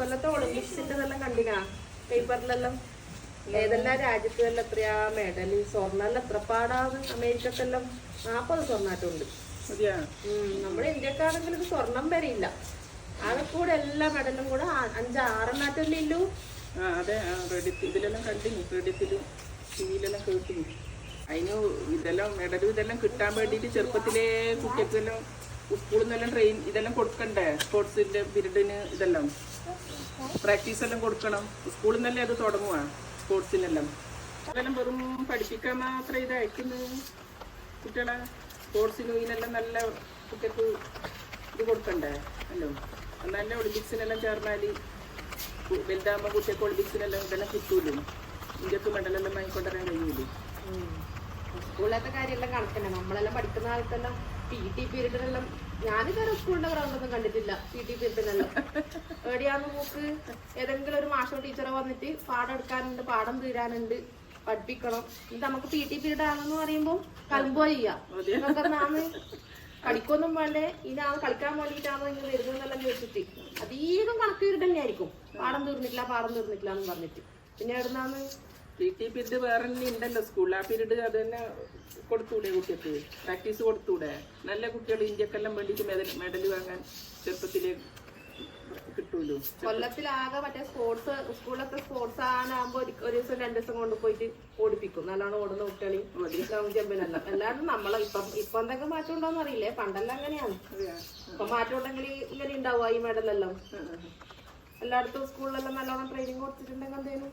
ഇക്കൊല്ലത്തെ ഒളിമ്പിക്സിന്റെതെല്ലാം കണ്ടിനാ? പേപ്പറിലെല്ലാം. ഏതെല്ലാം രാജ്യത്തെല്ലാം എത്രയാ മെഡൽ സ്വർണെല്ലാം എത്ര പാടാണ്? അമേരിക്കത്തെല്ലാം മതിയാ? ഉം, നമ്മുടെ ഇന്ത്യക്കാണെങ്കിൽ ഇത് സ്വർണം വരെയില്ല. ആകെ കൂടെ എല്ലാ മെഡലും കൂടെ അഞ്ച് അഞ്ചാറെണ്ണാറ്റല്ലേ ഇല്ലൂ അതെ റെഡിറ്റ് ഇതിലെല്ലാം കണ്ടിനി റെഡിറ്റിലും ടിവിയിലെല്ലാം കേട്ടിനി അതിന് ഇതെല്ലാം മെഡലും ഇതെല്ലാം കിട്ടാൻ വേണ്ടിയിട്ട് ചെറുപ്പത്തിലേ കുട്ടികൾക്കെല്ലാം സ്കൂളിൽ നിന്നെല്ലാം ട്രെയിൻ ഇതെല്ലാം കൊടുക്കണ്ടേ? സ്പോർട്സിന്റെ പീരീഡിന് ഇതെല്ലാം? പ്രാക്ടീസ് എല്ലാം കൊടുക്കണം. സ്കൂളിൽ നിന്നല്ലേ അത് തുടങ്ങുക സ്പോർട്സിനെല്ലാം അതെല്ലാം വെറും പഠിപ്പിക്കാൻ മാത്രം ഇത് അയക്കുന്നു കുട്ടികളെ സ്പോർട്സിനും ഇതിനെല്ലാം നല്ല കുട്ടികൾക്ക് ഇത് കൊടുക്കണ്ടേ? അല്ലോ? എന്നാലേ ഒളിമ്പിക്സിനെല്ലാം ചേർന്നാൽ വലുതാകുമ്പോൾ കുട്ടികൾക്ക് ഒളിമ്പിക്സിനെല്ലാം ഇതെല്ലാം കിട്ടൂലും? ഇന്ത്യയ്ക്ക് മെഡലെല്ലാം വാങ്ങിക്കൊണ്ടുവരാൻ കഴിയൂലേ? സ്കൂളിലത്തെ കാര്യമെല്ലാം കണക്കന്നെ നമ്മളെല്ലാം പഠിക്കുന്ന കാലത്തെല്ലാം പി ടി പീരീഡിനെല്ലാം ഞാനിതുവരെ സ്കൂളിന്റെ ഗ്രൗണ്ടൊന്നും കണ്ടിട്ടില്ല. പി ടി പീരീഡിനെല്ലാം എവിടെയാന്ന് മൂക്ക് ഏതെങ്കിലും ഒരു മാഷോ ടീച്ചറോ വന്നിട്ട് പാഠം എടുക്കാനുണ്ട് പാഠം തീരാനുണ്ട് പഠിപ്പിക്കണം. ഇത് നമുക്ക് പി ടി പീരീഡ് ആണെന്ന് പറയുമ്പോൾ കലമ്പോ ചെയ്യാം കളിക്കൊന്നും പഠിക്കൊന്നും ഇനി ആ കളിക്കാൻ വേണ്ടിയിട്ടാണോ ഇങ്ങനെ വരുന്നതെന്നെല്ലാം ചോദിച്ചിട്ട്. അധികം കണക്ക് പീരീഡ് തന്നെയായിരിക്കും. പാഠം തീർന്നിട്ടില്ല പാഠം തീർന്നിട്ടില്ല എന്ന് പറഞ്ഞിട്ട്. പിന്നെ എവിടുന്നാന്ന് പി ടി പീരീഡ് വേറെ ഉണ്ടല്ലോ സ്കൂളിൽ ആ പീരീഡ് അത് തന്നെ കൊടുത്തൂടെ കുട്ടിക്ക് പ്രാക്ടീസ് കൊടുത്തൂടെ? നല്ല കുട്ടികൾ ഇന്ത്യക്കെല്ലാം വേണ്ടിയിട്ട് മെഡൽ മെഡൽ വാങ്ങാൻ ചെറുപ്പത്തിലേ കിട്ടൂലോ? കൊല്ലത്തിലാകെ മറ്റേ സ്പോർട്സ് സ്കൂളൊക്കെ സ്പോർട്സ് ആനാകുമ്പോ ഒരു ദിവസം രണ്ടു ദിവസം കൊണ്ട് പോയിട്ട് ഓടിപ്പിക്കും. നല്ലോണം ഓടുന്ന കുട്ടികളി ലോങ് ജമ്പിനെല്ലാം എല്ലാവരും നമ്മളെ ഇപ്പം ഇപ്പൊ എന്തെങ്കിലും മാറ്റം ഉണ്ടോന്ന് അറിയില്ലേ. പണ്ടെല്ലാം അങ്ങനെയാണ്. ഇപ്പൊ മാറ്റം ഉണ്ടെങ്കിൽ ഇങ്ങനെ ഉണ്ടാവുക ഈ മെഡലെല്ലാം എല്ലായിടത്തും സ്കൂളിലെല്ലാം നല്ലോണം ട്രെയിനിങ് കൊടുത്തിട്ടുണ്ടെങ്കിൽ എന്തേലും?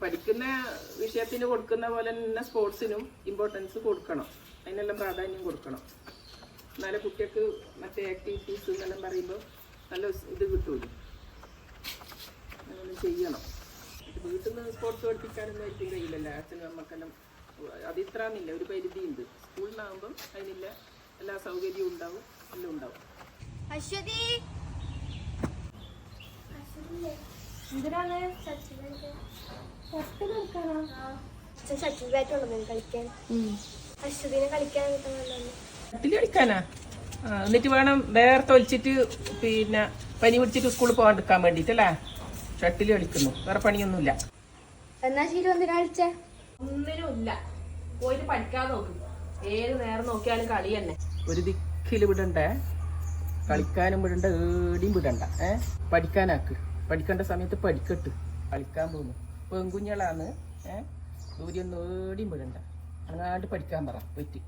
പഠിക്കുന്ന വിഷയത്തിന് കൊടുക്കുന്ന പോലെ തന്നെ സ്പോർട്സിനും ഇമ്പോർട്ടൻസ് കൊടുക്കണം. അതിനെല്ലാം പ്രാധാന്യം കൊടുക്കണം. എന്നാലേ കുട്ടികൾക്ക് മറ്റേ ആക്ടിവിറ്റീസ് എന്നെല്ലാം പറയുമ്പോൾ നല്ല ഇത് കിട്ടുള്ളൂ അങ്ങനെ ചെയ്യണം. വീട്ടിൽ നിന്ന് സ്പോർട്സ് പഠിപ്പിക്കാനൊന്നും ആയിരിക്കും കഴിയില്ലല്ലോ. അച്ഛനും അമ്മക്കെല്ലാം അത് ഇത്രന്നില്ല ഒരു പരിധിയുണ്ട്. സ്കൂളിലാകുമ്പം അതിനില്ല. എല്ലാ സൗകര്യവും ഉണ്ടാവും എല്ലാം ഉണ്ടാവും. അശ്വതി! എന്തിനാണ്? അച്ഛൻ സച്ചിൻ ബാറ്റ് ഉണ്ടെന്ന് കളിക്കാൻ. അശ്വതിനെ കളിക്കാൻ കളിക്കാനാ? എന്നിട്ട് വേണം വേറെ തൊലിച്ചിട്ട് പിന്നെ പനി പിടിച്ചിട്ട് സ്കൂളിൽ പോകാൻ എടുക്കാൻ വേണ്ടിട്ടല്ലേ ഷട്ടിൽ കളിക്കുന്നു. വേറെ പണിയൊന്നുമില്ല. എന്നാ ശരി എന്തിനാ കളിച്ചേ? ഒന്നിനും ഇല്ല പോയിട്ട് പഠിക്കാൻ നോക്കും. ഏത് നേരം നോക്കിയാലും കളി തന്നെ. ഒരു ദിക്കിൽ വിടണ്ടേ? കളിക്കാനും വിടണ്ട ഏടിയും വിടണ്ട. ഏ? പഠിക്കാനാക്ക്. പഠിക്കേണ്ട സമയത്ത് പഠിക്കട്ട്. കളിക്കാൻ പോകുന്നു. പെൺകുഞ്ഞളാണ് ഏഹ് സൂര്യൻ നേടിയും വിടണ്ട. അങ്ങാണ്ട് പഠിക്കാൻ പറ പറ്റി